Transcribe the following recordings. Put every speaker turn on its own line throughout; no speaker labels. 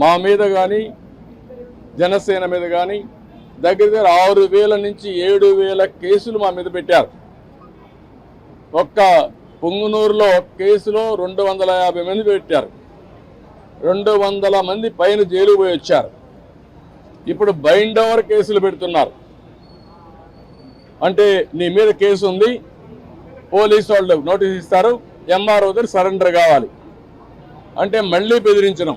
మా మీద కానీ జనసేన మీద కానీ దగ్గర దగ్గర ఆరు వేల నుంచి ఏడు వేల కేసులు మా మీద పెట్టారు. ఒక్క పొంగునూరులో ఒక కేసులో రెండు వందల యాభై మంది పెట్టారు. రెండు వందల మంది పైన జైలు పోయి వచ్చారు. ఇప్పుడు బైండ్ ఓవర్ కేసులు పెడుతున్నారు. అంటే నీ మీద కేసు ఉంది పోలీసు వాళ్ళు నోటీస్ ఇస్తారు ఎంఆర్ఓ దగ్గర సరెండర్ కావాలి. అంటే మళ్ళీ బెదిరించడం.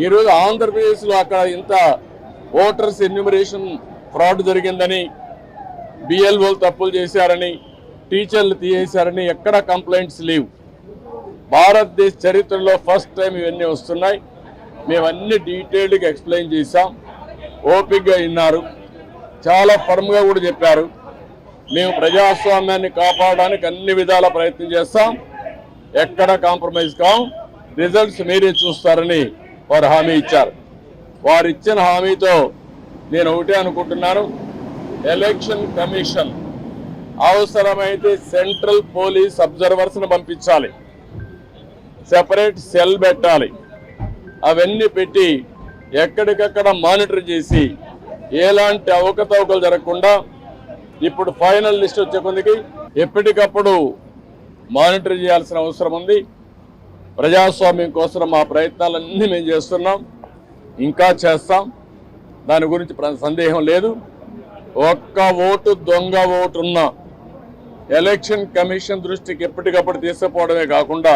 ఈరోజు ఆంధ్రప్రదేశ్లో అక్కడ ఇంత ఓటర్స్ ఎన్యూమరేషన్ ఫ్రాడ్ జరిగిందని బిఎల్ఓలు తప్పులు చేశారని టీచర్లు తీసేశారని ఎక్కడ కంప్లైంట్స్ లేవు. భారతదేశ చరిత్రలో ఫస్ట్ టైం ఇవన్నీ వస్తున్నాయి. మేము డీటెయిల్డ్గా ఎక్స్ప్లెయిన్ చేశాం. ఓపిక్గా విన్నారు. చాలా ఫర్మ్గా కూడా చెప్పారు. మేము ప్రజాస్వామ్యాన్ని కాపాడడానికి అన్ని విధాల ప్రయత్నం చేస్తాం. ఎక్కడ కాంప్రమైజ్ కాం. రిజల్ట్స్ మీరే చూస్తారని వారు హామీ ఇచ్చారు. వారు ఇచ్చిన హామీతో నేను ఒకటే అనుకుంటున్నాను. ఎలక్షన్ కమిషన్ అవసరమైతే సెంట్రల్ పోలీస్ అబ్జర్వర్స్ను పంపించాలి. సెపరేట్ సెల్ పెట్టాలి. అవన్నీ పెట్టి ఎక్కడికక్కడ మానిటర్ చేసి ఎలాంటి అవకతవకలు జరగకుండా ఇప్పుడు ఫైనల్ లిస్ట్ వచ్చే కొద్దికి ఎప్పటికప్పుడు మానిటర్ చేయాల్సిన అవసరం ఉంది. ప్రజాస్వామ్యం కోసం మా ప్రయత్నాలన్నీ మేము చేస్తున్నాం. ఇంకా చేస్తాం. దాని గురించి సందేహం లేదు. ఒక్క ఓటు దొంగ ఓటున్న ఎలక్షన్ కమిషన్ దృష్టికి ఎప్పటికప్పుడు తీసుకుపోవడమే కాకుండా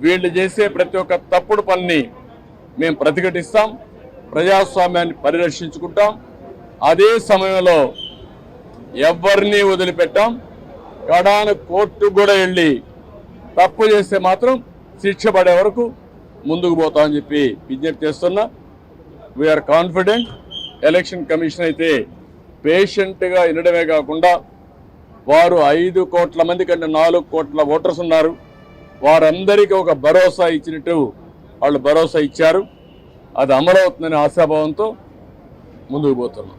వీళ్ళు చేసే ప్రతి ఒక్క తప్పుడు పని మేము ప్రతిఘటిస్తాం. ప్రజాస్వామ్యాన్ని పరిరక్షించుకుంటాం. అదే సమయంలో ఎవరిని వదిలిపెట్టాం. కడాన కోర్టు కూడా వెళ్ళి తప్పు చేస్తే మాత్రం శిక్ష పడే వరకు ముందుకు పోతామని చెప్పి విజ్ఞప్తి చేస్తున్నా. వీఆర్ కాన్ఫిడెంట్ ఎలక్షన్ కమిషన్ అయితే పేషెంట్గా వినడమే కాకుండా వారు ఐదు కోట్ల మంది కంటే నాలుగు కోట్ల ఓటర్స్ ఉన్నారు. వారందరికీ ఒక భరోసా ఇచ్చినట్టు వాళ్ళు భరోసా ఇచ్చారు. అది అమలవుతుందనే ఆశాభావంతో ముందుకు పోతున్నాం.